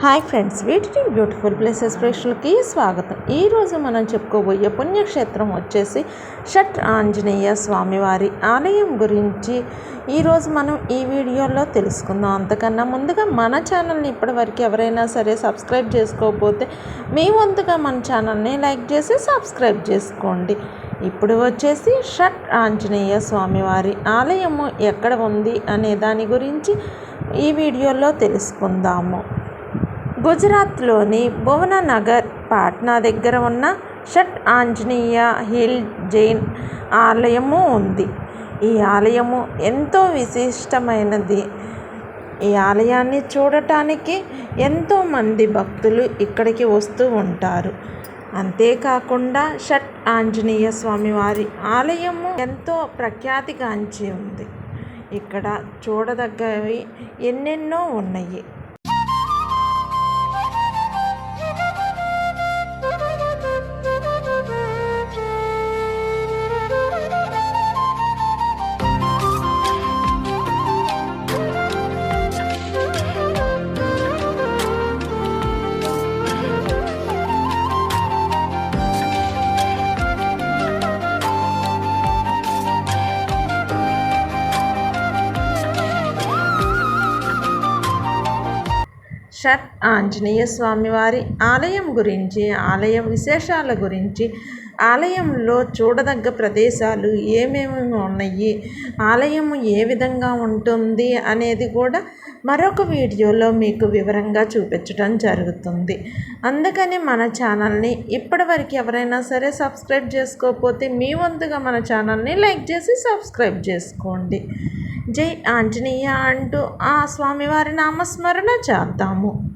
Hi friends వీటి beautiful places ప్రేక్షకులకి స్వాగతం. ఈరోజు మనం చెప్పుకోబోయే పుణ్యక్షేత్రం వచ్చేసి షట్ ఆంజనేయ స్వామివారి ఆలయం గురించి ఈరోజు మనం ఈ వీడియోలో తెలుసుకుందాం. అంతకన్నా ముందుగా మన ఛానల్ని ఇప్పటివరకు ఎవరైనా సరే సబ్స్క్రైబ్ చేసుకోకపోతే మీ వంతుగా మన ఛానల్ని లైక్ చేసి సబ్స్క్రైబ్ చేసుకోండి. ఇప్పుడు వచ్చేసి షట్ ఆంజనేయ స్వామివారి ఆలయము ఎక్కడ ఉంది అనే దాని గురించి ఈ వీడియోలో తెలుసుకుందాము. గుజరాత్లోని భువననగర్ పాట్నా దగ్గర ఉన్న షట్ ఆంజనేయ హిల్ జైన్ ఆలయము ఉంది. ఈ ఆలయము ఎంతో విశిష్టమైనది. ఈ ఆలయాన్ని చూడటానికి ఎంతోమంది భక్తులు ఇక్కడికి వస్తూ ఉంటారు. అంతేకాకుండా షట్ ఆంజనేయ స్వామి వారి ఆలయము ఎంతో ప్రఖ్యాతిగాంచి ఉంది. ఇక్కడ చూడదగ్గవి ఎన్నెన్నో ఉన్నాయి. షట్ ఆంజనేయ స్వామివారి ఆలయం గురించి ఆలయ విశేషాల గురించి ఆలయంలో చూడదగ్గ ప్రదేశాలు ఏమేమి ఉన్నాయి ఆలయం ఏ విధంగా ఉంటుంది అనేది కూడా మరొక వీడియోలో మీకు వివరంగా చూపించడం జరుగుతుంది. అందుకని మన ఛానల్ని ఇప్పటివరకు ఎవరైనా సరే సబ్స్క్రైబ్ చేసుకోకపోతే మీ వంతుగా మన ఛానల్ని లైక్ చేసి సబ్స్క్రైబ్ చేసుకోండి. జై ఆంజనేయ అంటూ ఆ స్వామివారి నామస్మరణ చేద్దాము.